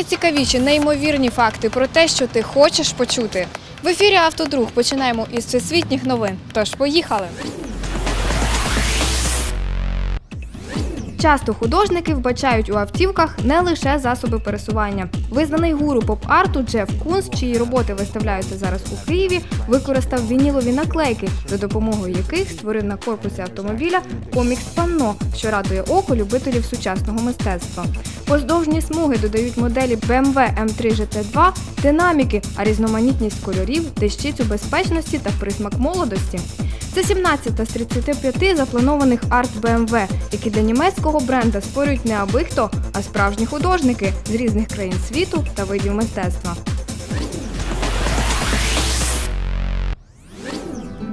Найцікавіші, неймовірні факти про те, що ти хочеш почути. В ефірі Автодруг починаємо із всесвітніх новин. Тож поїхали. Часто художники вбачають у автівках не лише засоби пересування. Визнаний гуру поп-арту Джеф Кунс, чиї роботи виставляються зараз у Києві, використав вінілові наклейки, за допомогою яких створив на корпусі автомобіля комікс панно, що радує око любителів сучасного мистецтва. Поздовжні смуги додають моделі BMW M3 GT2 динаміки, а різноманітність кольорів дещицю безпечності та присмак молодості. Це 17 з 35 запланованих арт BMW, які для німецького бренда створюють не аби хто, а справжні художники з різних країн світу та видів мистецтва.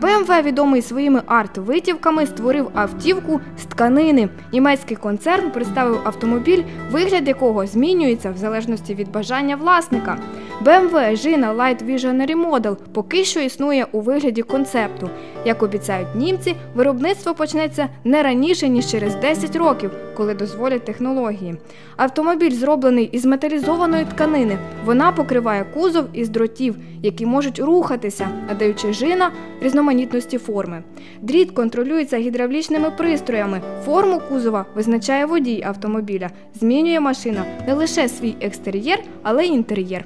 BMW, відомий своїми арт-витівками, створив автівку з тканини. Німецький концерн представив автомобіль, вигляд якого змінюється в залежності від бажання власника. BMW Gina Light Visionary Model поки що існує у вигляді концепту. Як обіцяють німці, виробництво почнеться не раніше ніж через 10 років, коли дозволять технології. Автомобіль зроблений із металізованої тканини. Вона покриває кузов із дротів, які можуть рухатися, надаючи жина різноманітності форми. Дріт контролюється гідравлічними пристроями. Форму кузова визначає водій автомобіля. Змінює машина не лише свій екстер'єр, але й інтер'єр.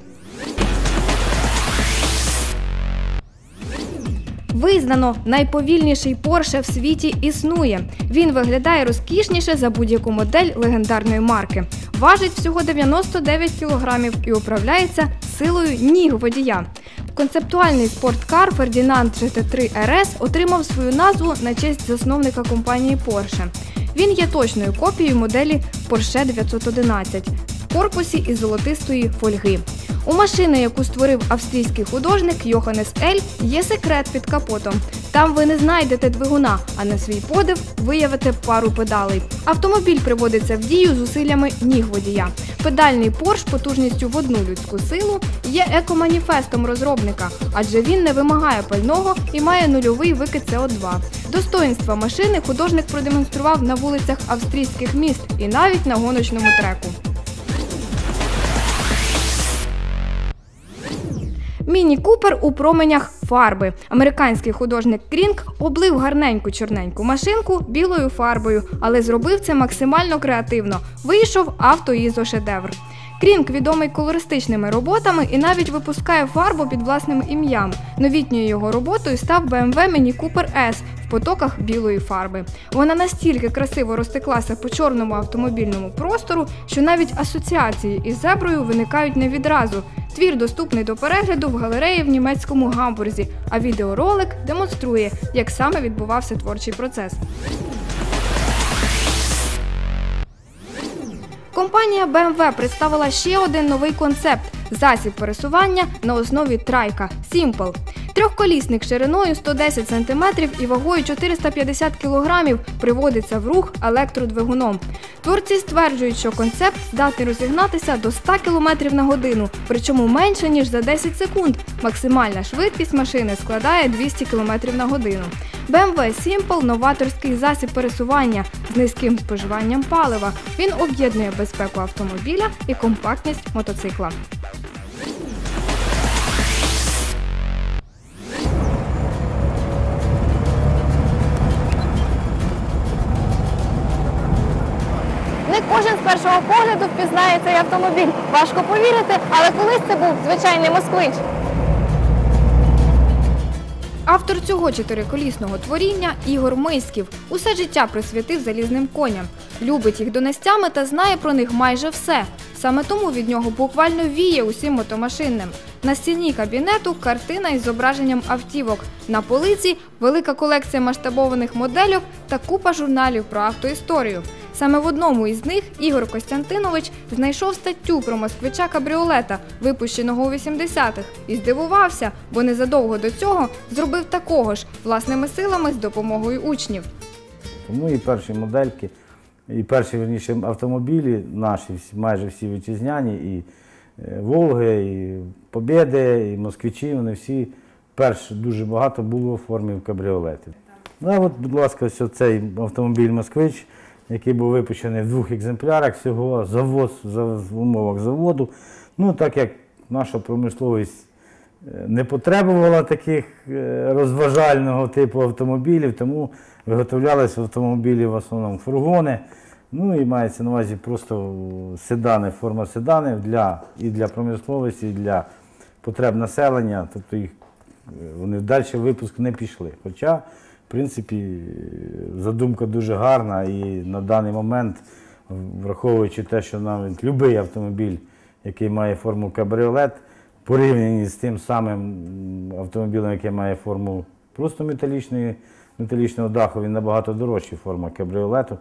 Визнано, найповільніший Порше в світі існує. Він виглядає розкішніше за будь-яку модель легендарної марки. Важить всього 99 кілограмів і управляється силою ніг водія. Концептуальний спорткар Фердінанд GT3 RS отримав свою назву на честь засновника компанії Porsche. Він є точною копією моделі Porsche 911 в корпусі із золотистої фольги. У машини, яку створив австрійський художник Йоханнес Ель, є секрет під капотом. Там ви не знайдете двигуна, а на свій подив виявите пару педалей. Автомобіль приводиться в дію зусиллями ніг водія. Педальний порш потужністю в одну людську силу є екоманіфестом розробника, адже він не вимагає пального і має нульовий викид СО2. Достоїнства машини художник продемонстрував на вулицях австрійських міст і навіть на гоночному треку. Міні Купер у променях фарби. Американський художник Крінг облив гарненьку чорненьку машинку білою фарбою, але зробив це максимально креативно. Вийшов автоізошедевр. Крінг відомий колористичними роботами і навіть випускає фарбу під власним ім'ям. Новітньою його роботою став BMW Mini Cooper S в потоках білої фарби. Вона настільки красиво розтеклася по чорному автомобільному простору, що навіть асоціації із зеброю виникають не відразу. Твір доступний до перегляду в галереї в німецькому гамбурзі, а відеоролик демонструє, як саме відбувався творчий процес. Компанія BMW представила ще один новий концепт засіб пересування на основі трайка Simple. Трьохколісник шириною 110 см і вагою 450 кг приводиться в рух електродвигуном. Творці стверджують, що концепт здатний розігнатися до 100 км на годину, причому менше ніж за 10 секунд. Максимальна швидкість машини складає 200 км на годину. BMW Simple – новаторський засіб пересування з низьким споживанням палива. Він об'єднує безпеку автомобіля і компактність мотоцикла. Не кожен з першого погляду впізнає цей автомобіль. Важко повірити, але колись це був звичайний москвич. Автор цього чотириколісного творіння Ігор Миськів усе життя присвятив залізним коням. Любить їх донестями та знає про них майже все. Саме тому від нього буквально віє усім мотомашинним. На стіні кабінету картина із зображенням автівок. На полиці велика колекція масштабованих модельок та купа журналів про автоісторію. Саме в одному із них Ігор Костянтинович знайшов статтю про москвича кабріолета, випущеного у 80-х, і здивувався, бо незадовго до цього зробив такого ж власними силами з допомогою учнів. Тому і перші модельки, і перші верніше автомобілі наші, майже всі вітчизняні, і Волги, і Побєди, і москвичі, вони всі перш дуже багато було в формі кабріолетів. Ну, а от, будь ласка, ось цей автомобіль Москвич який був випущений в двох екземплярах всього, завоз за- в умовах заводу. Ну, так як наша промисловість е, не потребувала таких е, розважального типу автомобілів, тому виготовлялися автомобілі в основному фургони. Ну і мається на увазі просто седани, форма седанів для, і для промисловості, і для потреб населення. Тобто їх е, вони в далі випуск не пішли. Хоча, в принципі, е, задумка дуже гарна і на даний момент, враховуючи те, що навіть будь-який автомобіль, який має форму кабріолет, порівняні з тим самим автомобілем, який має форму просто металічного даху, він набагато дорожчий форма кабріолету,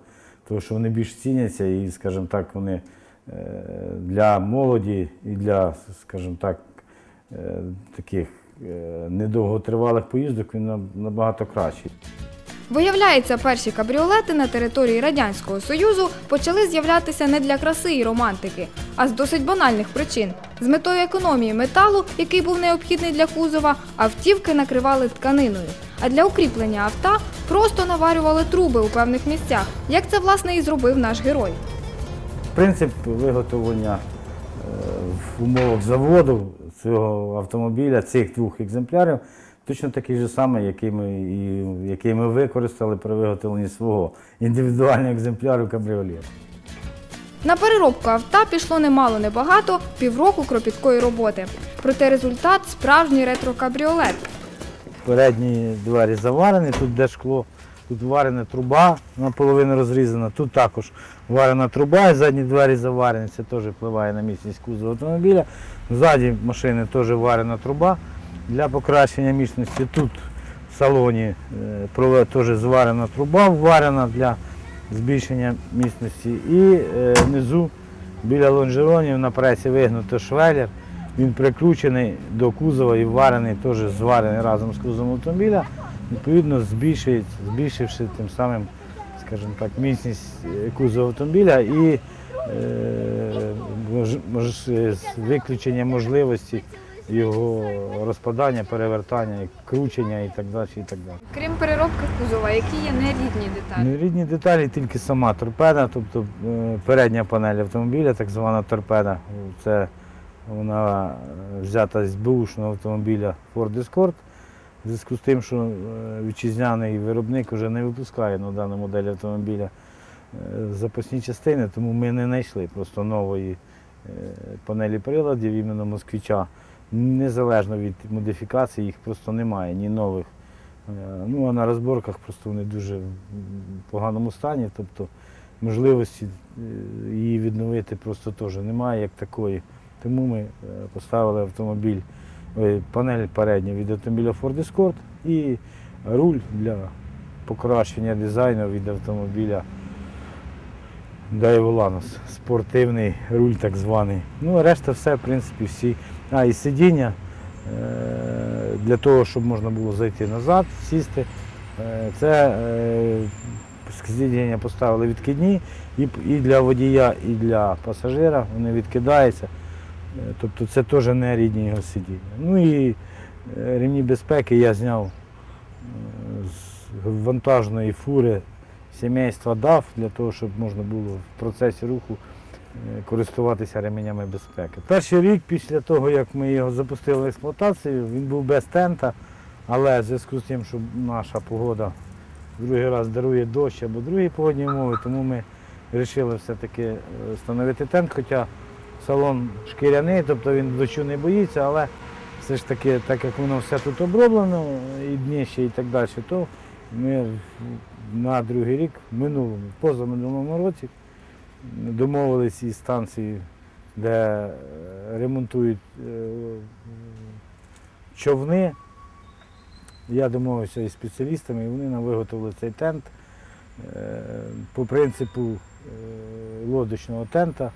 тому що вони більш ціняться і, скажімо так, вони е, для молоді і для, скажімо так, е, таких е, недовготривалих поїздок він на- набагато кращий. Виявляється, перші кабріолети на території Радянського Союзу почали з'являтися не для краси і романтики, а з досить банальних причин. З метою економії металу, який був необхідний для кузова, автівки накривали тканиною. А для укріплення авто просто наварювали труби у певних місцях, як це власне і зробив наш герой. Принцип виготовлення е, в умовах заводу цього автомобіля, цих двох екземплярів, точно такий же самий, який ми, і, який ми використали при виготовленні свого індивідуального екземпляру кабріолету. На переробку авто пішло немало небагато, півроку кропіткої роботи. Проте результат справжній ретро-кабріолет. Передні двері заварені, тут де шкло, тут варена труба наполовину розрізана, тут також варена труба, і задні двері заварені, це теж впливає на міцність кузова автомобіля. Ззаді машини теж варена труба для покращення міцності. Тут в салоні е, теж зварена труба, варена для збільшення міцності. І е, внизу біля лонжеронів на пресі вигнуто швелер. Він прикручений до кузова і варений, теж зварений разом з кузовом автомобіля, відповідно збільшивши тим самим, скажімо так, міцність е, кузова автомобіля і е, виключення можливості його розпадання, перевертання, кручення і так далі. І так далі. Крім переробки кузова, які є нерідні деталі? Нерідні деталі тільки сама торпеда, тобто е, передня панель автомобіля, так звана торпеда. Це вона е, взята з бушного автомобіля Ford Escort. В зв'язку з тим, що е, вітчизняний виробник вже не випускає на дану модель автомобіля е, запасні частини, тому ми не знайшли просто нової панелі приладів, іменно москвича. Незалежно від модифікації, їх просто немає, ні нових. Ну, а на розборках просто вони дуже в поганому стані, тобто можливості її відновити просто теж немає як такої. Тому ми е, поставили автомобіль, панель передню від автомобіля Ford Escort і руль для покращення дизайну від автомобіля Lanos. Спортивний руль так званий. Ну, решта все, в принципі, всі. А, і сидіння е, для того, щоб можна було зайти назад, сісти. Е, Це е, сидіння поставили відкидні і для водія, і для пасажира вони відкидаються. Е, Тобто це теж не рідні його сидіння. Ну і е, ремні безпеки я зняв е, з вантажної фури сімейства DAF для того, щоб можна було в процесі руху користуватися ременями безпеки. Перший рік після того, як ми його запустили в експлуатацію, він був без тента, але в зв'язку з тим, що наша погода другий раз дарує дощ або другі погодні умови, тому ми вирішили все-таки встановити тент, хоча салон шкіряний, тобто він дощу не боїться, але все ж таки, так як воно все тут оброблено, і дніще і так далі, то ми на другий рік, в минулому, позаминулому році, домовились із станції, де е, ремонтують е, човни. Я домовився із спеціалістами, і вони нам виготовили цей тент е, по принципу лодочного тента.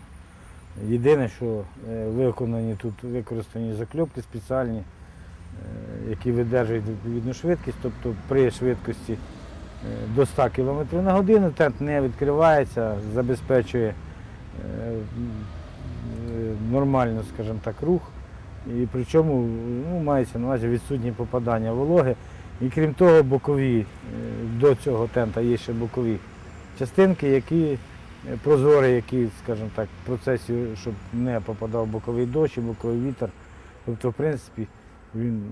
Єдине, що е, виконані тут використані закльопки спеціальні, е, які видержують відповідну швидкість, тобто при швидкості е, до 100 км на годину тент не відкривається, забезпечує нормально, скажімо так, рух. І причому ну, мається на увазі відсутні попадання вологи. І крім того, бокові, до цього тента є ще бокові частинки, які е, який, скажімо так, в процесі, щоб не попадав боковий дощ і боковий вітер. Тобто, в принципі, він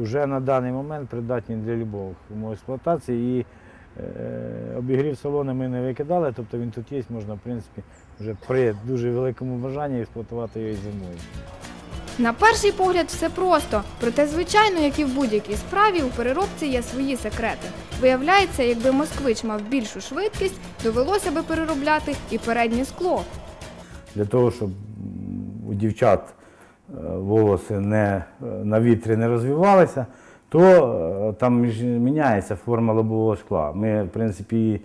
вже на даний момент придатний для любого експлуатації. І е, обігрів салону ми не викидали, тобто він тут є, можна, в принципі, вже при дуже великому бажанні експлуатувати його і зимою. На перший погляд все просто, проте, звичайно, як і в будь-якій справі, у переробці є свої секрети. Виявляється, якби москвич мав більшу швидкість, довелося би переробляти і переднє скло. для того, щоб у дівчат е, волоси не, е, на вітрі не розвивалися, то е, там міняється форма лобового скла. Ми, в принципі,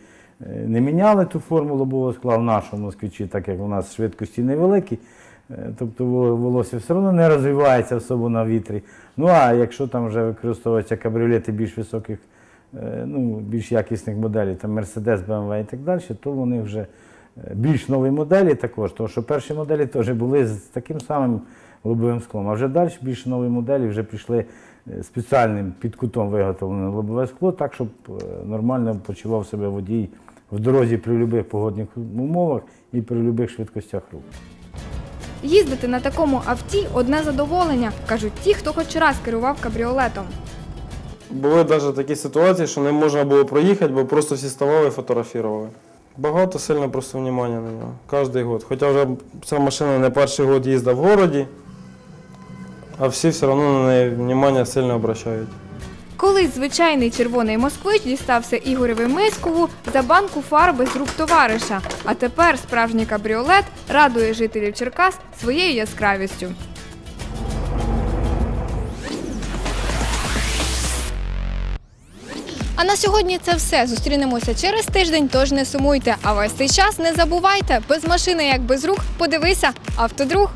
не міняли ту форму лобового скла в нашому москвичі, так як у нас швидкості невеликі. Е, Тобто волосся все одно не розвивається особо на вітрі. Ну а якщо там вже використовуються кабріолети більш високих, е, ну, більш якісних моделей, там Mercedes, BMW і так далі, то вони вже е, більш нові моделі також, тому що перші моделі теж були з таким самим лобовим склом. А вже далі більш нові моделі вже пішли спеціальним під кутом виготовлене лобове скло, так, щоб нормально почував себе водій в дорозі при будь-яких погодних умовах і при будь-яких швидкостях руху. Їздити на такому авті одне задоволення, кажуть ті, хто хоч раз керував кабріолетом. Були навіть такі ситуації, що не можна було проїхати, бо просто всі ставали і фотографували. Багато сильно просто внимання на нього. Кожен год. Хоча вже ця машина не перший год їздить в городі, а всі все одно на неї внимання сильно обращають. Колись звичайний червоний москвич дістався Ігореві Миськову за банку фарби з рук товариша. А тепер справжній кабріолет радує жителів Черкас своєю яскравістю. А на сьогодні це все. Зустрінемося через тиждень, тож не сумуйте. А весь цей час не забувайте, без машини як без рук, подивися, автодруг.